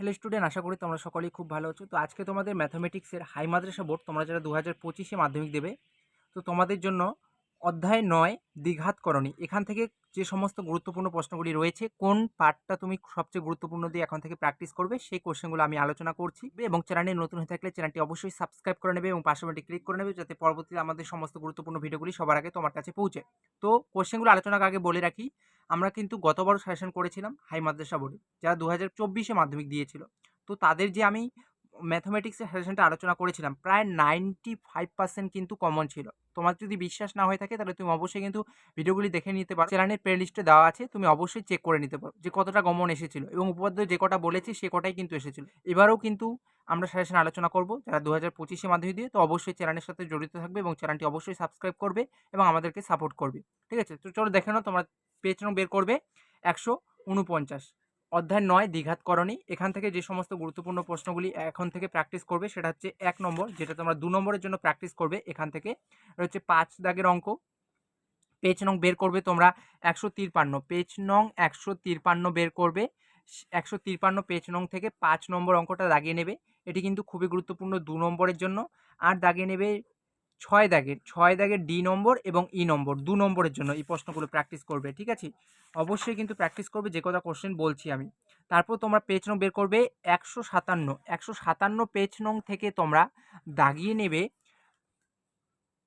Hello student আশা করি তোমরা সকলেই খুব ভালো আছো। তো আজকে তোমাদের ম্যাথামেটিক্সের হাই মাদ্রাসা বোর্ড তোমরা যারা দু হাজার পঁচিশে মাধ্যমিক দেবে, তো তোমাদের জন্য অধ্যায় নয় দ্বিঘাতকরণী এখান থেকে যে সমস্ত গুরুত্বপূর্ণ প্রশ্নগুলি রয়েছে, কোন পার্টটা তুমি সবচেয়ে গুরুত্বপূর্ণ দিয়ে এখন থেকে প্র্যাকটিস করবে, সেই কোশ্চেনগুলো আমি আলোচনা করছি। এবং চ্যানেলে নতুন হয়ে থাকলে চ্যানেলটি অবশ্যই সাবস্ক্রাইব করে নেবে এবং পাশে বাটনটি ক্লিক করে নেবে যাতে পরবর্তীতে আমাদের সমস্ত গুরুত্বপূর্ণ ভিডিওগুলি সবার আগে তোমার কাছে পৌঁছে। তো কোশ্চেনগুলো আলোচনার আগে বলে রাখি, আমরা কিন্তু গতবার সাজেশন করেছিলাম হাই মাদ্রাসা বোর্ডে, যারা দু হাজার চব্বিশে মাধ্যমিক দিয়েছিল। তো তাদের যে আমি ম্যাথামেটিক্সের সাজেশনটা আলোচনা করেছিলাম, প্রায় নাইনটি ফাইভ পার্সেন্ট কিন্তু কমন ছিল। তোমার যদি বিশ্বাস না হয়ে থাকে, তাহলে তুমি অবশ্যই কিন্তু ভিডিওগুলি দেখে নিতে পারো। চ্যানেলের প্লে লিস্টে দেওয়া আছে, তুমি অবশ্যই চেক করে নিতে পারো যে কতটা কমন এসেছিল এবং উপাধ্যায় যে কটা বলেছি, সে কটাই কিন্তু এসেছিল। এবারেও কিন্তু আমরা সাজেশন আলোচনা করব, যারা দু হাজার পঁচিশে মাধ্যমিক দিয়ে তো অবশ্যই চ্যানেলের সাথে জড়িত থাকবে এবং চ্যানেলটি অবশ্যই সাবস্ক্রাইব করবে এবং আমাদেরকে সাপোর্ট করবে। ঠিক আছে? তো চলো দেখে নাও, তোমরা পেজ বের করবে, একশো উনপঞ্চাশ। অধ্যায় নয় দ্বিঘাতকরণী এখান থেকে যে সমস্ত গুরুত্বপূর্ণ প্রশ্নগুলি এখন থেকে প্র্যাকটিস করবে, সেটা হচ্ছে এক নম্বর, যেটা তোমরা দু নম্বরের জন্য প্র্যাকটিস করবে এখান থেকে। হচ্ছে পাঁচ দাগের অঙ্ক। পেজ নং বের করবে তোমরা একশো তিরপান্ন। পেজ নং একশো তিরপান্ন বের করবে। একশো তিরপান্ন পেজ নং থেকে পাঁচ নম্বর অঙ্কটা দাগিয়ে নেবে। এটি কিন্তু খুবই গুরুত্বপূর্ণ দু নম্বরের জন্য। আর দাগিয়ে নেবে ছয় দাগের ছয় দাগের ডি নম্বর এবং ই নম্বর, দু নম্বরের জন্য এই প্রশ্নগুলো প্র্যাকটিস করবে, ঠিক আছে? অবশ্যই কিন্তু প্র্যাকটিস করবে, যে কথা কোশ্চেন বলছি আমি। তারপর তোমরা পেজ নং বের করবে একশো সাতান্ন। একশো সাতান্ন পেজ নং থেকে তোমরা দাগিয়ে নেবে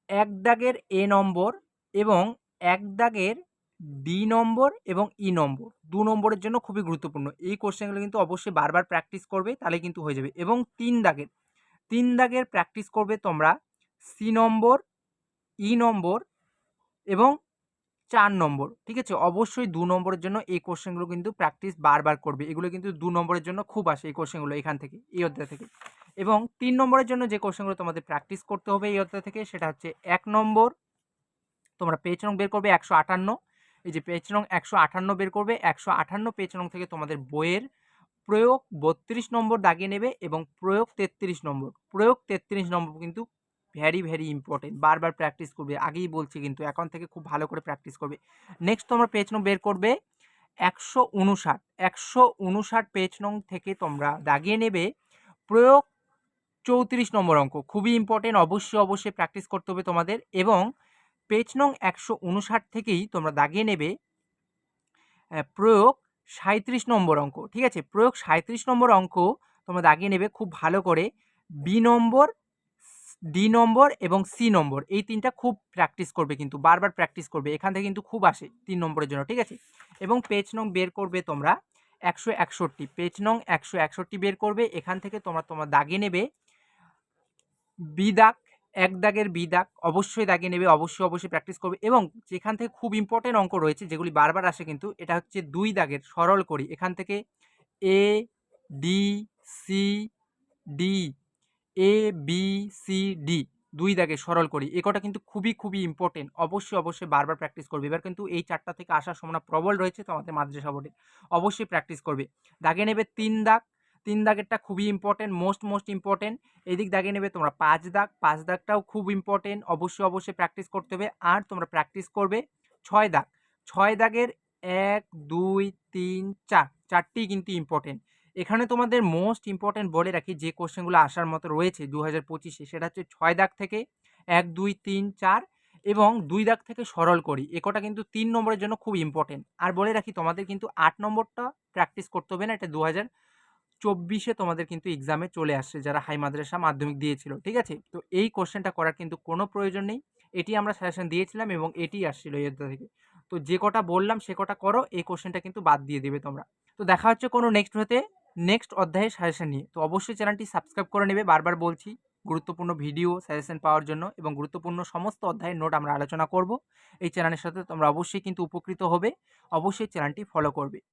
এক দাগের এ নম্বর এবং এক দাগের ডি নম্বর এবং ই নম্বর। দু নম্বরের জন্য খুবই গুরুত্বপূর্ণ। এই কোশ্চেনগুলো কিন্তু অবশ্যই বারবার প্র্যাকটিস করবে, তাহলে কিন্তু হয়ে যাবে। এবং তিন দাগের তিন দাগের প্র্যাকটিস করবে তোমরা সি নম্বর, ই নম্বর এবং চার নম্বর, ঠিক আছে? অবশ্যই দু নম্বরের জন্য এই কোশ্চেনগুলো কিন্তু প্র্যাকটিস বারবার করবে। এগুলো কিন্তু দু নম্বরের জন্য খুব আসে এই কোশ্চেনগুলো এখান থেকে, এই অধ্যায় থেকে। এবং তিন নম্বরের জন্য যে কোশ্চেনগুলো তোমাদের প্র্যাকটিস করতে হবে এই অধ্যায় থেকে, সেটা হচ্ছে এক নম্বর, তোমরা পেজ রং বের করবে একশো আটান্ন। এই যে পেজ রং একশো আটান্ন বের করবে, একশো আটান্ন পেজ রং থেকে তোমাদের বইয়ের প্রয়োগ বত্রিশ নম্বর দাগিয়ে নেবে এবং প্রয়োগ তেত্রিশ নম্বর। প্রয়োগ তেত্রিশ নম্বর কিন্তু ভ্যারি ভ্যারি ইম্পর্টেন্ট বারবার প্র্যাকটিস করবে। আগেই বলছি কিন্তু, এখন থেকে খুব ভালো করে প্র্যাকটিস করবে। নেক্সট তোমরা পেজ নং বের করবে, একশো উনষাট। একশো উনষাট পেজ নং থেকে তোমরা দাগিয়ে নেবে প্রয়োগ চৌত্রিশ নম্বর অঙ্ক। খুবই ইম্পর্টেন্ট অবশ্যই অবশ্যই প্র্যাকটিস করতে হবে তোমাদের। এবং পেজ নং একশো উনষাট থেকেই তোমরা দাগিয়ে নেবে প্রয়োগ সাঁত্রিশ নম্বর অঙ্ক। ঠিক আছে? প্রয়োগ সাঁত্রিশ নম্বর অঙ্ক তোমরা দাগিয়ে নেবে খুব ভালো করে। বি নম্বর ডি নম্বর এবং সি নম্বর, এই তিনটা খুব প্র্যাকটিস করবে কিন্তু, বারবার প্র্যাকটিস করবে, এখান থেকে কিন্তু খুব আসে তিন নম্বরের জন্য, ঠিক আছে? এবং পেজ নং বের করবে তোমরা একশো একষট্টি পেজ নং একশো একষট্টি বের করবে, এখান থেকে তোমরা তোমার দাগে নেবে বি দাগ, এক দাগের বি দাগ, অবশ্যই দাগে নেবে, অবশ্যই অবশ্যই প্র্যাকটিস করবে এবং যেখান থেকে খুব ইম্পর্টেন্ট অঙ্ক রয়েছে, যেগুলি বারবার আসে কিন্তু, এটা হচ্ছে দুই দাগের, সরল করি, এখান থেকে A D C D A B C D দুই দাগে সরল করি। এ কটা কিন্তু খুবই খুবই ইম্পর্টেন্ট অবশ্যই অবশ্যই বারবার প্র্যাকটিস করবে। এবার কিন্তু এই চারটা থেকে আসার সম্ভাবনা প্রবল রয়েছে তো আমাদের মাদ্রাসা বোর্ডে অবশ্যই প্র্যাকটিস করবে। দাগে নেবে তিন দাগ। তিন দাগেরটা খুবই ইম্পর্টেন্ট মোস্ট মোস্ট ইম্পর্টেন্ট এদিক দাগে নেবে তোমরা পাঁচ দাগ। পাঁচ দাগটাও খুব ইম্পর্টেন্ট অবশ্যই অবশ্যই প্র্যাকটিস করতে হবে। আর তোমরা প্র্যাকটিস করবে ছয় দাগ। ছয় দাগের এক, দুই, তিন, চার। চারটি কিন্তু ইম্পর্টেন্ট এখানে তোমাদের মোস্ট ইম্পর্টেন্ট বলে রাখি যে কোশ্চেনগুলো আসার মতো রয়েছে দু হাজার পঁচিশে, সেটা হচ্ছে ছয় দাগ থেকে এক, দুই, তিন, চার এবং দুই দাগ থেকে সরল করি। একটা কিন্তু তিন নম্বরের জন্য খুব ইম্পর্টেন্ট আর বলে রাখি তোমাদের কিন্তু আট নম্বরটা প্র্যাকটিস করতে হবে না, এটা দু হাজার চব্বিশে তোমাদের কিন্তু এক্সামে চলে আসছে যারা হাই মাদ্রাসা মাধ্যমিক দিয়েছিল, ঠিক আছে? তো এই কোশ্চেনটা করার কিন্তু কোনো প্রয়োজন নেই। এটি আমরা সাজেশন দিয়েছিলাম এবং এটি আসছিল এই থেকে। তো যে কটা বললাম সে কটা করো, এই কোশ্চেনটা কিন্তু বাদ দিয়ে দেবে তোমরা। তো দেখা হচ্ছে কোনো নেক্সট হতে নেক্সট অধ্যায়ে সাজেশান নিয়ে। তো অবশ্যই চ্যানেলটি সাবস্ক্রাইব করে নেবে। বারবার বলছি, গুরুত্বপূর্ণ ভিডিও, সাজেশন পাওয়ার জন্য এবং গুরুত্বপূর্ণ সমস্ত অধ্যায়ের নোট আমরা আলোচনা করব। এই চ্যানেলের সাথে তোমরা অবশ্যই কিন্তু উপকৃত হবে। অবশ্যই চ্যানেলটি ফলো করবে।